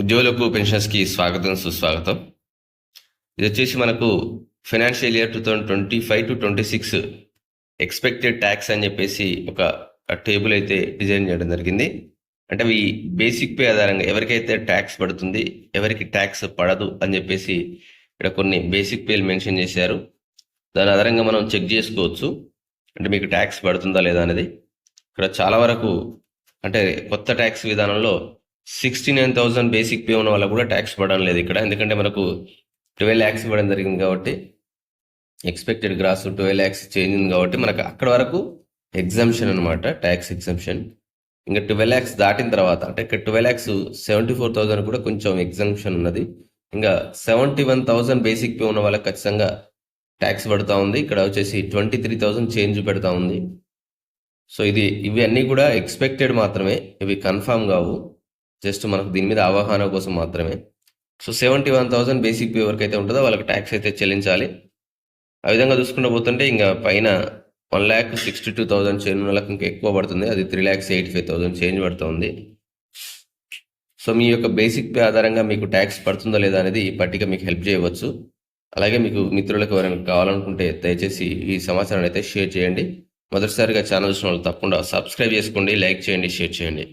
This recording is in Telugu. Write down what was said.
ఉద్యోగులకు పెన్షన్స్కి స్వాగతం సుస్వాగతం. ఇది వచ్చేసి మనకు financial year two thousand twenty five to twenty six expected tax అని చెప్పేసి ఒక టేబుల్ అయితే డిజైన్ చేయడం జరిగింది. అంటే ఈ బేసిక్ పే ఆధారంగా ఎవరికైతే ట్యాక్స్ పడుతుంది ఎవరికి ట్యాక్స్ పడదు అని చెప్పేసి ఇక్కడ కొన్ని బేసిక్ పేలు మెన్షన్ చేశారు. దాని ఆధారంగా మనం చెక్ చేసుకోవచ్చు. అంటే మీకు ట్యాక్స్ పడుతుందా లేదా అనేది. ఇక్కడ చాలా వరకు అంటే కొత్త ట్యాక్స్ విధానంలో sixty nine thousand basic pay ఉన్న వాళ్ళకు కూడా ట్యాక్స్ పడడం లేదు ఇక్కడ. ఎందుకంటే మనకు ట్వెల్వ్ ల్యాక్స్ ఇవ్వడం జరిగింది కాబట్టి expected gross twelve lakhs change ఉంది కాబట్టి మనకు అక్కడ వరకు ఎగ్జామ్షన్ అనమాట ట్యాక్స్ ఎగ్జామ్షన్ ఇంకా ట్వెల్వ్ ల్యాక్స్ దాటిన తర్వాత అంటే ఇక్కడ twelve lakhs seventy four thousand కూడా కొంచెం ఎగ్జామ్షన్ ఉన్నది. ఇంకా seventy one thousand basic pay ఉన్న వాళ్ళకి ఖచ్చితంగా ట్యాక్స్ పడుతూ ఉంది. ఇక్కడ వచ్చేసి ట్వంటీ త్రీ థౌసండ్ చేంజ్ పెడతా ఉంది. సో ఇది ఇవన్నీ కూడా ఎక్స్పెక్టెడ్ మాత్రమే. ఇవి కన్ఫామ్ కావు. జస్ట్ మనకు దీని మీద అవగాహన కోసం మాత్రమే. So seventy one thousand basic pay వరకు అయితే ఉంటుందో వాళ్ళకి ట్యాక్స్ అయితే చెల్లించాలి. ఆ విధంగా చూసుకుంటూ పోతుంటే ఇంకా పైన one lakh sixty two thousand change వాళ్ళకి ఇంకా ఎక్కువ పడుతుంది. అది three lakhs eighty five thousand change పడుతుంది. సో మీ యొక్క బేసిక్ పే ఆధారంగా మీకు ట్యాక్స్ పడుతుందో లేదా అనేది ఈ పట్టిక మీకు హెల్ప్ చేయవచ్చు. అలాగే మీకు మిత్రులకు ఎవరైనా కావాలనుకుంటే దయచేసి ఈ సమాచారాన్ని అయితే షేర్ చేయండి. మొదటిసారిగా ఛానల్ చూసిన వాళ్ళు తప్పకుండా సబ్స్క్రైబ్ చేసుకోండి లైక్ చేయండి షేర్ చేయండి.